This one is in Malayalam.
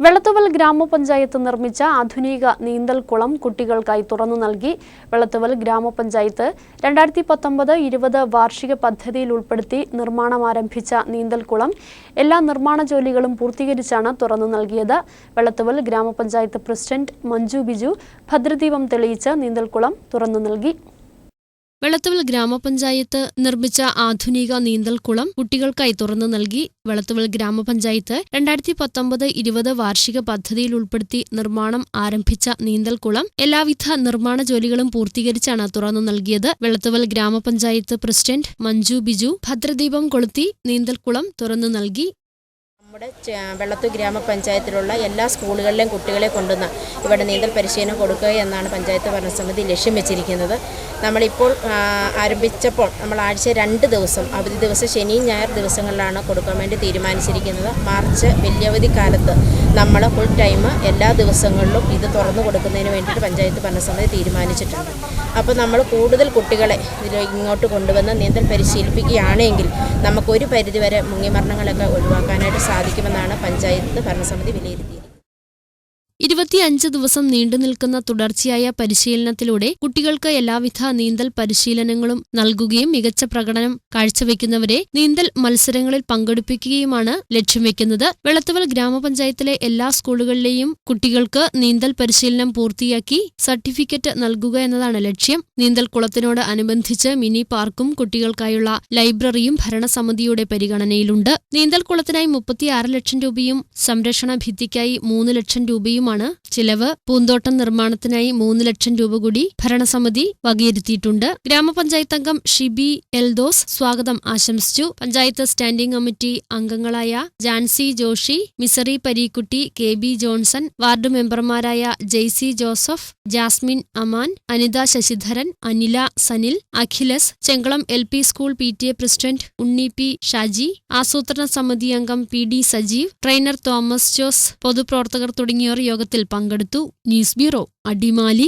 വെള്ളത്തുവൽ ഗ്രാമപഞ്ചായത്ത് നിർമ്മിച്ച ആധുനിക നീന്തൽക്കുളം കുട്ടികൾക്കായി തുറന്നു നൽകി. വെള്ളത്തുവൽ ഗ്രാമപഞ്ചായത്ത് രണ്ടായിരത്തി പത്തൊമ്പത് ഇരുപത് വാർഷിക പദ്ധതിയിൽ ഉൾപ്പെടുത്തി നിർമ്മാണം ആരംഭിച്ച നീന്തൽക്കുളം. എല്ലാ നിർമ്മാണ ജോലികളും പൂർത്തീകരിച്ചാണ് തുറന്നു നൽകിയത്. വെള്ളത്തുവൽ ഗ്രാമപഞ്ചായത്ത് പ്രസിഡന്റ് മഞ്ജു ബിജു ഭദ്രദീപം തെളിയിച്ച് നീന്തൽക്കുളം തുറന്നു നൽകി. വെളത്തുവൽ ഗ്രാമപഞ്ചായത്ത് നിർമ്മിച്ച ആധുനിക നീന്തൽക്കുളം കുട്ടികൾക്കായി തുറന്നു നൽകി. വെളത്തുവൽ ഗ്രാമപഞ്ചായത്ത് രണ്ടായിരത്തി പത്തൊമ്പത് ഇരുപത് വാർഷിക പദ്ധതിയിൽ ഉൾപ്പെടുത്തി നിർമ്മാണം ആരംഭിച്ച നീന്തൽക്കുളം എല്ലാവിധ നിർമ്മാണ ജോലികളും പൂർത്തീകരിച്ചാണ് തുറന്നു നൽകിയത്. വെളത്തുവൽ ഗ്രാമപഞ്ചായത്ത് പ്രസിഡന്റ് മഞ്ജു ബിജു ഭദ്രദീപം കൊളുത്തി നീന്തൽക്കുളം തുറന്നു നൽകി. നമ്മുടെ വെള്ളത്തു ഗ്രാമപഞ്ചായത്തിലുള്ള എല്ലാ സ്കൂളുകളിലെയും കുട്ടികളെ കൊണ്ടുവന്ന് ഇവിടെ നീന്തൽ പരിശീലനം കൊടുക്കുക എന്നാണ് പഞ്ചായത്ത് ഭരണസമിതി ലക്ഷ്യം വെച്ചിരിക്കുന്നത്. നമ്മളിപ്പോൾ ആരംഭിച്ചപ്പോൾ നമ്മൾ ആഴ്ച രണ്ട് ദിവസം അവധി ദിവസം ശനിയും ഞായർ ദിവസങ്ങളിലാണ് കൊടുക്കാൻ വേണ്ടി തീരുമാനിച്ചിരിക്കുന്നത്. മാർച്ച് വലിയവധി കാലത്ത് നമ്മൾ ഫുൾ ടൈം എല്ലാ ദിവസങ്ങളിലും ഇത് തുറന്നു കൊടുക്കുന്നതിന് വേണ്ടിയിട്ട് പഞ്ചായത്ത് ഭരണസമിതി തീരുമാനിച്ചിട്ടുണ്ട്. അപ്പോൾ നമ്മൾ കൂടുതൽ കുട്ടികളെ ഇങ്ങോട്ട് കൊണ്ടുവന്ന് നീന്തൽ പരിശീലിപ്പിക്കുകയാണെങ്കിൽ നമുക്കൊരു പരിധിവരെ മുങ്ങിമരണങ്ങളൊക്കെ ഒഴിവാക്കാനായിട്ട് സാധിക്കുമെന്നാണ് പഞ്ചായത്ത് ഭരണസമിതി വിലയിരുത്തിയത് ഇരുപത്തിയഞ്ച് ദിവസം നീണ്ടു നിൽക്കുന്ന തുടർച്ചയായ പരിശീലനത്തിലൂടെ കുട്ടികൾക്ക് എല്ലാവിധ നീന്തൽ പരിശീലനങ്ങളും നൽകുകയും മികച്ച പ്രകടനം കാഴ്ചവെക്കുന്നവരെ നീന്തൽ മത്സരങ്ങളിൽ പങ്കെടുപ്പിക്കുകയുമാണ് ലക്ഷ്യം വെക്കുന്നത്. വെളത്തുവൽ ഗ്രാമപഞ്ചായത്തിലെ എല്ലാ സ്കൂളുകളിലെയും കുട്ടികൾക്ക് നീന്തൽ പരിശീലനം പൂർത്തിയാക്കി സർട്ടിഫിക്കറ്റ് നൽകുക എന്നതാണ് ലക്ഷ്യം. നീന്തൽ കുളത്തിനോട് അനുബന്ധിച്ച് മിനി പാർക്കും കുട്ടികൾക്കായുള്ള ലൈബ്രറിയും ഭരണസമിതിയുടെ പരിഗണനയിലുണ്ട്. നീന്തൽ കുളത്തിനായി മുപ്പത്തിയാറ് ലക്ഷം രൂപയും സംരക്ഷണ ഭിത്തിക്കായി മൂന്ന് ലക്ഷം രൂപയുമാണ് ചിലവ് പൂന്തോട്ടം നിർമ്മാണത്തിനായി മൂന്ന് ലക്ഷം രൂപ കൂടി ഭരണസമിതി വകയിരുത്തിയിട്ടുണ്ട്. ഗ്രാമപഞ്ചായത്ത് അംഗം ഷിബി എൽദോസ് സ്വാഗതം ആശംസിച്ചു. പഞ്ചായത്ത് സ്റ്റാൻഡിംഗ് കമ്മിറ്റി അംഗങ്ങളായ Jancy Joshi misery Pareekutty K B Johnson ward മെമ്പർമാരായ Jaicy Joseph Jasmine Aman Anitha Sasidharan Anila Sanil Akhilas Chengalam L P school P T A president Unni P Shaji ആസൂത്രണ സമിതി അംഗം P D Sajeev trainer Thomas Jose പൊതുപ്രവർത്തകർ തുടങ്ങിയവർ യോഗത്തിൽ പങ്കെടുത്തു. News bureau Adimali.